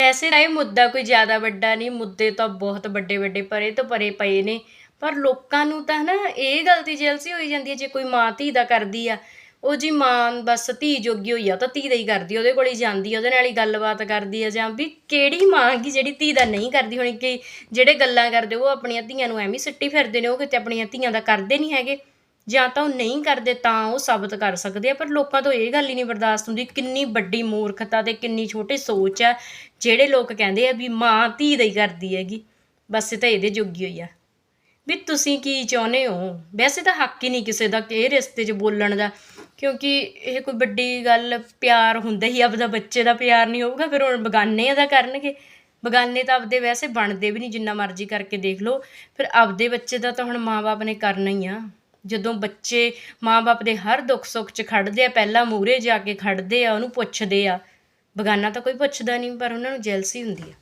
ਵੈਸੇ ਤਾਂ ਇਹ ਮੁੱਦਾ ਕੋਈ ਜ਼ਿਆਦਾ ਵੱਡਾ ਨਹੀਂ, ਮੁੱਦੇ ਤਾਂ ਬਹੁਤ ਵੱਡੇ ਵੱਡੇ ਪਰੇ ਤੋਂ ਪਰੇ ਪਏ ਨੇ। ਪਰ ਲੋਕਾਂ ਨੂੰ ਤਾਂ ਨਾ ਇਹ ਗੱਲ ਦੀ ਜੈਲਸੀ ਹੋਈ ਜਾਂਦੀ ਹੈ, ਜੇ ਕੋਈ ਮਾਂ ਧੀ ਦਾ ਕਰਦੀ ਆ, ਉਹ ਜੀ ਮਾਂ ਬਸ ਧੀ ਜੋਗੀ ਹੋਈ ਆ ਤਾਂ ਧੀ ਦਾ ਹੀ ਕਰਦੀ ਉਹਦੇ ਕੋਲ ਹੀ ਜਾਂਦੀ ਆ, ਉਹਦੇ ਨਾਲ ਹੀ ਗੱਲਬਾਤ ਕਰਦੀ ਆ, ਜਾਂ ਵੀ ਕਿਹੜੀ ਮਾਂ ਕੀ ਜਿਹੜੀ ਧੀ ਦਾ ਨਹੀਂ ਕਰਦੀ ਹੋਣੀ, ਕਿ ਜਿਹੜੇ ਗੱਲਾਂ ਕਰਦੇ, ਉਹ ਆਪਣੀਆਂ ਧੀਆਂ ਨੂੰ ਐਵੇਂ ਹੀ ਸਿੱਟੀ ਫਿਰਦੇ ਨੇ, ਉਹ ਕਿਤੇ ਆਪਣੀਆਂ ਧੀਆਂ ਦਾ ਕਰਦੇ ਨਹੀਂ ਹੈਗੇ। ਜਾਂ ਤਾਂ ਉਹ ਨਹੀਂ ਕਰਦੇ ਤਾਂ ਉਹ ਸਾਬਤ ਕਰ ਸਕਦੇ ਆ, ਪਰ ਲੋਕਾਂ ਤੋਂ ਇਹ ਗੱਲ ਹੀ ਨਹੀਂ ਬਰਦਾਸ਼ਤ ਹੁੰਦੀ ਕਿੰਨੀ ਵੱਡੀ ਮੂਰਖਤਾ ਤੇ ਕਿੰਨੀ ਛੋਟੀ ਸੋਚ ਆ ਜਿਹੜੇ ਲੋਕ ਕਹਿੰਦੇ ਆ ਵੀ ਮਾਂ ਧੀ ਦਾ ਹੀ ਕਰਦੀ ਹੈਗੀ, ਬਸ ਇਹ ਤਾਂ ਇਹਦੇ ਜੋਗੀ ਹੋਈ ਆ। ਵੀ ਤੁਸੀਂ ਕੀ ਚਾਹੁੰਦੇ ਹੋ? ਵੈਸੇ ਤਾਂ ਹੱਕ ਹੀ ਨਹੀਂ ਕਿਸੇ ਦਾ ਕਿ ਇਹ ਰਿਸ਼ਤੇ 'ਚ ਬੋਲਣ ਦਾ, ਕਿਉਂਕਿ ਇਹ ਕੋਈ ਵੱਡੀ ਗੱਲ ਪਿਆਰ ਹੁੰਦਾ ਹੀ ਆਪਦਾ ਬੱਚੇ ਦਾ ਪਿਆਰ ਨਹੀਂ ਹੋਊਗਾ, ਫਿਰ ਹੁਣ ਬਗਾਨੇ ਦਾ ਕਰਨਗੇ। ਬਗਾਨੇ ਤਾਂ ਆਪਦੇ ਵੈਸੇ ਬਣਦੇ ਵੀ ਨਹੀਂ, ਜਿੰਨਾ ਮਰਜ਼ੀ ਕਰਕੇ ਦੇਖ ਲਓ, ਫਿਰ ਆਪਦੇ ਬੱਚੇ ਦਾ ਤਾਂ ਹੁਣ ਮਾਪੇ ਨੇ ਕਰਨਾ ਹੀ ਆ। ਜਦੋਂ ਬੱਚੇ ਮਾਪੇ ਦੇ ਹਰ ਦੁੱਖ ਸੁੱਖ 'ਚ ਖੜਦੇ ਆ, ਪਹਿਲਾਂ ਮੂਹਰੇ ਜਾ ਕੇ ਖੜਦੇ ਆ, ਉਹਨੂੰ ਪੁੱਛਦੇ ਆ। ਬਗਾਨਾ ਤਾਂ ਕੋਈ ਪੁੱਛਦਾ ਨਹੀਂ, ਪਰ ਉਹਨਾਂ ਨੂੰ ਜੈਲਸੀ ਹੁੰਦੀ ਆ।